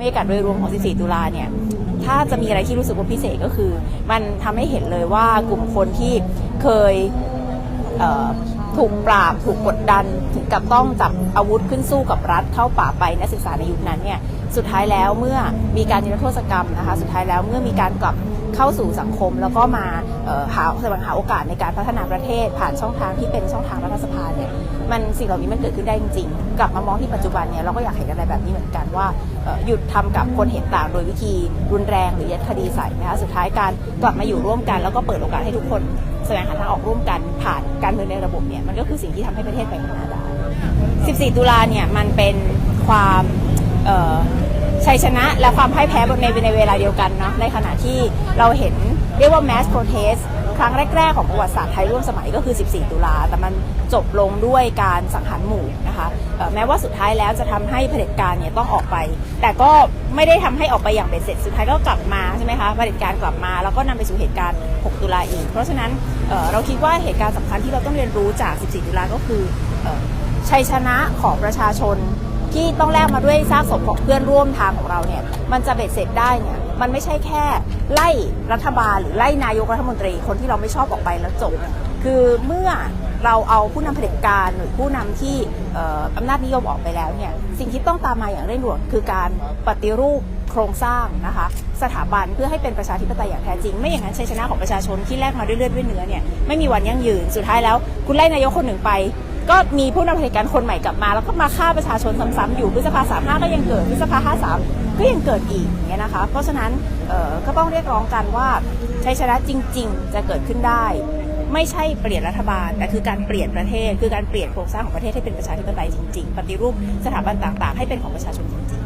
บรรยากาศโดยรวมของ 14 ตุลาเนี่ย ถ้าจะมีอะไรที่รู้สึกว่าพิเศษก็คือ มันทำให้เห็นเลยว่ากลุ่มคนที่เคยเถูกปราบ ถูกกดดัน ถึงกับต้องจับอาวุธขึ้นสู้กับรัฐเข้าป่าไปนักศึกษาในยุคนั้นเนี่ย สุดท้ายแล้วเมื่อมีการนิรโทษกรรมนะคะ สุดท้ายแล้วเมื่อมีการกลับ เข้าสู่สังคมแล้วก็มาหาแสวงหาโอกาสในการพัฒนาประเทศ ผ่านช่องทางที่เป็นช่องทางรัฐสภาเนี่ยมันสิ่งเหล่านี้มันเกิดขึ้นได้จริงๆ กลับมามองที่ปัจจุบันเนี่ยเราก็อยากเห็นอะไรแบบนี้เหมือนกันว่าหยุดทำกับคนเห็นต่างโดยวิธีรุนแรงหรือยัดคดีใส่นะคะสุดท้ายการกลับมาอยู่ร่วมกัน แล้วก็เปิดโอกาสให้ทุกคนแสวงหาทางออกร่วมกันผ่านการเมืองในระบบเนี่ยมันก็คือสิ่งที่ทำให้ประเทศไปข้างหน้าได้ 14 ตุลาเนี่ยมันเป็นความ ชัยชนะและความพ่ายแพ้ในในเวลาเดียวกันเนาะในขณะที่เราเห็นเรียกว่า mass protest ครั้งแรก ๆ ของประวัติศาสตร์ไทยร่วมสมัยก็คือ 14 ตุลา แต่มันจบลงด้วยการสังหารหมู่นะคะแม้ว่าสุดท้ายแล้วจะทำให้เผด็จการเนี่ยต้องออกไป แต่ก็ไม่ได้ทำให้ออกไปอย่างเบ็ดเสร็จ สุดท้ายก็กลับมาใช่ไหมคะเผด็จการกลับมา แล้วก็นำไปสู่เหตุการณ์ 6 ตุลาอีก เพราะฉะนั้นเเราคิดว่าเหตุการณ์สำคัญที่เราต้องเรียนรู้จาก 14 ตุลาก็คืออชัยชนะของประชาชน ที่ต้องแลกมาด้วยซากศพของเพื่อนร่วมทางของเราเนี่ยมันจะเบ็ดเสร็จได้เนี่ยมันไม่ใช่แค่ไล่รัฐบาลหรือไล่นายกรัฐมนตรีคนที่เราไม่ชอบออกไปแล้วจบ คือเมื่อเราเอาผู้นำเผด็จการหรือผู้นำที่อออำนาจนิยมออกไปแล้วเนี่ยสิ่งที่ต้องตามมาอย่างเร่งด่วนคือการปฏิรูปโครงสร้างนะคะสถาบันเพื่อให้เป็นประชาธิปไตยอย่างแท้จริง ไม่อย่างนั้นชัยชนะของประชาชนที่แลกมาด้วยเลือดด้วยเนื้อเนี่ยไม่มีวันยั่งยืนสุดท้ายแล้ว คุณไล่นายกคนหนึ่งไป ก็มีผู้นำเผด็จการคนใหม่กลับมา แล้วก็มาฆ่าประชาชนซ้ำๆอยู่พฤษภาสามห้าก็ยังเกิดพฤษภาห้าสามก็ยังเกิดอีกอย่างเงี้ยนะคะ เพราะฉะนั้นเออก็ต้องเรียกร้องกันว่าชัยชนะจริง ๆ จะเกิดขึ้นได้ ไม่ใช่เปลี่ยนรัฐบาล แต่คือการเปลี่ยนประเทศ คือการเปลี่ยนโครงสร้างของประเทศให้เป็นประชาธิปไตยจริง ๆ ปฏิรูปสถาบันต่าง ๆ ให้เป็นของประชาชนจริง